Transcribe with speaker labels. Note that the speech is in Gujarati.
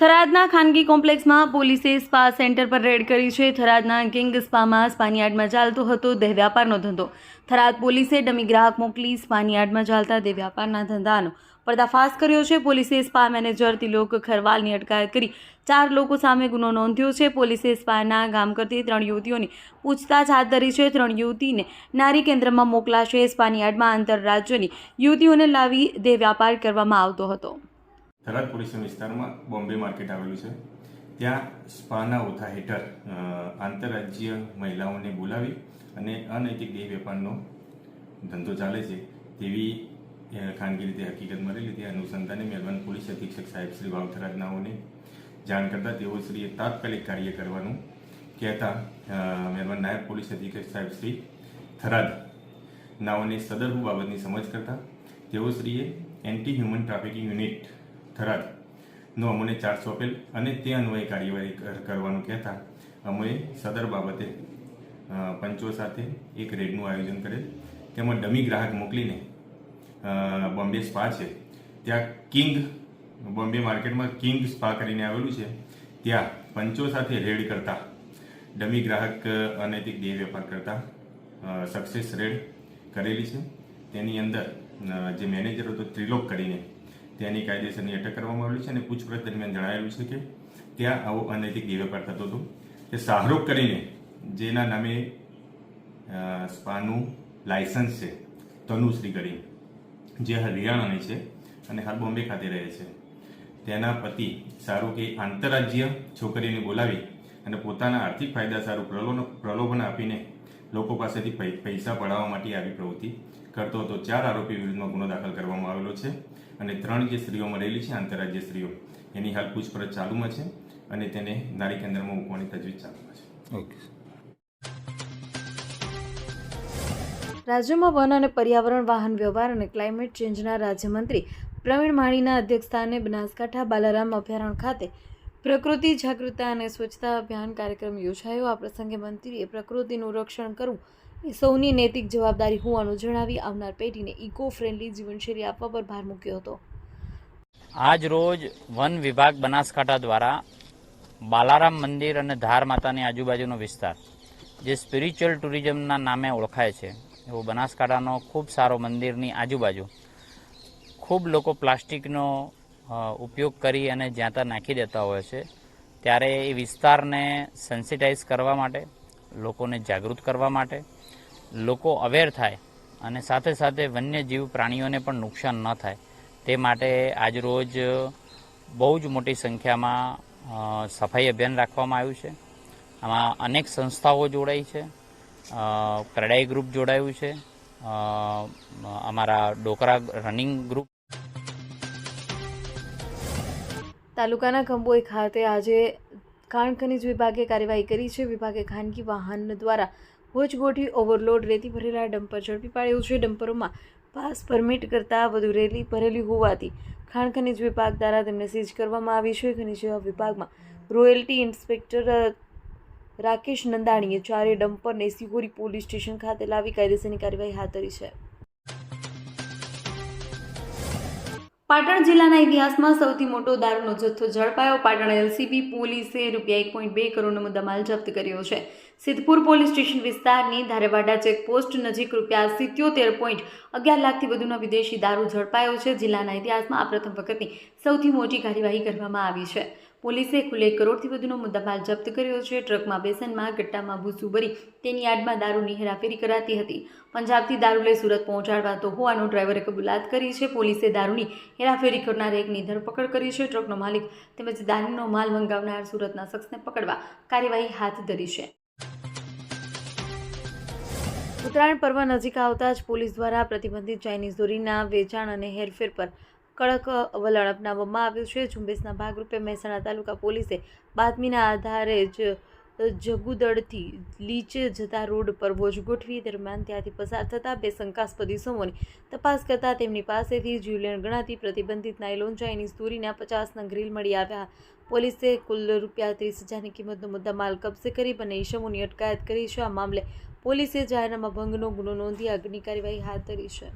Speaker 1: થરાદના ખાનગી કોમ્પ્લેક્સમાં પોલીસે સ્પા સેન્ટર પર રેડ કરી છે. થરાદના કિંગ સ્પામાં સ્પાનિયાર્ડમાં ચાલતો હતો દેહ વ્યાપારનો ધંધો. થરાદ પોલીસે ડમી ગ્રાહક મોકલી સ્પાનિયાર્ડમાં ચાલતા દેહ વ્યાપારના ધંધાનો પર્દાફાશ કર્યો છે. પોલીસે સ્પા મેનેજર તિલોક ખરવાલની અટકાયત કરી ચાર લોકો સામે ગુનો નોંધ્યો છે. પોલીસે સ્પાના ગામ કરતી ત્રણ યુવતીઓની પૂછતાછ હાથ ધરી છે. ત્રણ યુવતીને નારી કેન્દ્રમાં મોકલાશે. સ્પાનિયાર્ડમાં આંતરરાજ્યની યુવતીઓને લાવી દેહ વ્યાપાર કરવામાં આવતો હતો.
Speaker 2: થરાદ પોલીસ વિસ્તારમાં બોમ્બે માર્કેટ આવેલું છે. ત્યાં સ્પાના ઓથા હેઠળ આંતરરાજ્ય મહિલાઓને બોલાવી અને અનૈતિક દેહ વેપારનો ધંધો ચાલે છે. તેવી ખાનગી રીતે હકીકત મળેલી તે અનુસંધાને મહેરબાન પોલીસ અધિક્ષક સાહેબ શ્રી વાવ થરાદનાઓને જાણ કરતા તેઓ શ્રીએ તાત્કાલિક કાર્ય કરવાનું કહેતા મેલબર્ન નાયબ પોલીસ અધિક્ષક સાહેબ શ્રી થરાદ નાઓને સદરહુ બાબતની સમજ કરતા તેઓ શ્રીએ anti human trafficking unit Tharad. નો અમને ચાર્જ સોંપેલ અને તે અન્વયે કાર્યવાહી કરવાનું કહેતા અમોએ સદર બાબતે પંચો સાથે એક રેડનું આયોજન કરેલ. તેમાં ડમી ગ્રાહક મોકલીને બોમ્બે સ્પા છે. ત્યાં કિંગ, બોમ્બે માર્કેટમાં કિંગ સ્પા કરીને આવેલું છે. ત્યાં પંચો સાથે રેડ કરતા, ડમી ગ્રાહક અનૈતિક દેહ વેપાર કરતા સક્સેસ રેડ કરેલી છે. તેની અંદર જે મેનેજર હતો, ત્રિલોક કરીને તેની કાયદેસરની અટક કરવામાં આવેલી છે અને પૂછપરછ દરમિયાન જણાવેલું છે કે ત્યાં આવો અનૈતિક વેપાર થતો હતો. કે શાહરૂખ કરીને, જેના નામે સ્પાનું લાયસન્સ છે, તનુશ્રી કરી જે હરિયાણાની છે અને હાલ બોમ્બે ખાતે રહે છે. તેના પતિ શાહરૂખે આંતરરાજ્ય છોકરીને બોલાવી અને પોતાના આર્થિક ફાયદા, સારું પ્રલોભન આપીને લોકો પાસેથી પૈસા પડાવવા માટે આવી પ્રવૃત્તિ કરતો હતો ચાર આરોપી વિરુદ્ધમાં ગુનો દાખલ કરવામાં આવેલો છે અને ત્રણ જે સ્ત્રીઓ મળેલી છે આંતરરાજ્ય સ્ત્રીઓ એની હાલ પૂછપરછ ચાલુમાં છે અને તેને નારી કેન્દ્રમાં મૂકવાની તજવીજ ચાલુમાં છે.
Speaker 3: ઓકે
Speaker 1: રાજ્યમાં વન અને પર્યાવરણ વાહન વ્યવહાર અને ક્લાઇમેટ ચેન્જના રાજ્યમંત્રી પ્રવીણ માણીના અધ્યક્ષસ્થાને બનાસકાંઠા બાલારામ અભયારણ્ય ખાતે પ્રકૃતિ જાગૃતતા અને સ્વચ્છતા અભિયાન કાર્યક્રમ યોજાયો. આ પ્રસંગે મંત્રીએ પ્રકૃતિનું રક્ષણ કરવું એ સૌની નૈતિક જવાબદારી હોવાનું જણાવી આવનાર પેઢીને ઇકો ફ્રેન્ડલી જીવનશૈલી આપવા પર ભાર મૂક્યો હતો.
Speaker 4: આજ રોજ વન વિભાગ બનાસકાંઠા દ્વારા બાલારામ મંદિર અને ધાર માતાની આજુબાજુનો વિસ્તાર, જે સ્પિરિચ્યુઅલ ટુરિઝમના નામે ઓળખાય છે, એવો બનાસકાંઠાનો ખૂબ સારો મંદિરની આજુબાજુ ખૂબ લોકો પ્લાસ્ટિકનો ઉપયોગ કરી અને જ્યાં ત્યાં નાખી દેતા હોય છે, ત્યારે એ વિસ્તારને સેન્સિટાઇઝ કરવા માટે, લોકોને જાગૃત કરવા માટે લોકો અવેર થાય અને સાથે સાથે વન્યજીવ પ્રાણીઓને પણ નુકસાન ન થાય. તે માટે આજરોજ બહુ જ મોટી સંખ્યામાં સફાઈ અભિયાન રાખવામાં આવ્યું છે. આમાં અનેક સંસ્થાઓ જોડાઈ છે. કરડાઈ ગ્રુપ જોડાયું છે. અમારા ડોકરા રનિંગ ગ્રુપ.
Speaker 1: તાલુકાના ખંભોઈ ખાતે આજે ખાણ ખનીજ વિભાગે કાર્યવાહી કરી છે. વિભાગે ખાનગી વાહન દ્વારા હોચગોઠી ઓવરલોડ રેતી ભરેલા ડમ્પર ઝડપી પાડ્યું છે. ડમ્પરોમાં પાસ પરમિટ કરતાં વધુ રેલી ભરેલી હોવાથી ખાણ ખનીજ વિભાગ દ્વારા તેમને સીઝ કરવામાં આવી છે. ખનીજ વિભાગમાં રોયલ્ટી ઇન્સ્પેક્ટર રાકેશ નંદાણીએ ચારે ડમ્પરને સિહોરી પોલીસ સ્ટેશન ખાતે લાવી કાયદેસરની કાર્યવાહી હાથ ધરી છે. પાટણ જિલ્લાના ઇતિહાસમાં સૌથી મોટો દારૂનો જથ્થો ઝડપાયો. પાટણ એલસીબી પોલીસે રૂપિયા એક પોઈન્ટ બે કરોડનો મુદ્દામાલ જપ્ત કર્યો છે. સિદ્ધપુર પોલીસ સ્ટેશન વિસ્તારની ધારેવાડા ચેકપોસ્ટ નજીક રૂપિયા સિત્યોતેર પોઈન્ટ અગિયાર લાખથી વધુનો વિદેશી દારૂ ઝડપાયો છે. જિલ્લાના ઇતિહાસમાં આ પ્રથમ વખતની સૌથી મોટી કાર્યવાહી કરવામાં આવી છે. પોલીસે કુલ એક કરોડથી વધુનો મુદ્દામાલ જપ્ત કર્યો છે. ટ્રકમાં બેસનમાં ગટ્ટામાં ભૂસું ભરી તેની યાર્ડમાં દારૂની હેરાફેરી કરાતી હતી. પંજાબથી દારૂ લઈ સુરત પહોંચાડવાતો હોવાનો ડ્રાઈવરે કબૂલાત કરી છે. પોલીસે દારૂની હેરાફેરી કરનાર એકની ધરપકડ કરી છે. ટ્રકનો માલિક તેમજ દારૂનો માલ મંગાવનાર સુરતના શખ્સને પકડવા કાર્યવાહી હાથ ધરી છે. ઉત્તરાયણ પર્વ નજીક આવતા જ પોલીસ દ્વારા પ્રતિબંધિત ચાઇનીઝ દોરીના વેચાણ અને હેરફેર પર કડક વલણ અપનાવવામાં આવ્યું છે. ઝુંબેશના ભાગરૂપે મહેસાણા તાલુકા પોલીસે બાતમીના આધારે જ જગુદળથી લીચે જતા રોડ પર વોચ ગોઠવી દરમિયાન ત્યાંથી પસાર થતા બે શંકાસ્પદ ઇસમોની તપાસ કરતા તેમની પાસેથી જીવલેણ ગણાતી પ્રતિબંધિત નાયલોન ચાઇનીઝ દોરીના પચાસના ગ્રીલ મળી આવ્યા. પોલીસે કુલ રૂપિયા ત્રીસ હજારની કિંમતનો મુદ્દામાલ કબજે કરી બંને ઇસમોની અટકાયત કરી છે. આ મામલે પોલીસે જાહેરનામા ભંગનો ગુનો નોંધી આગળની કાર્યવાહી હાથ ધરી છે.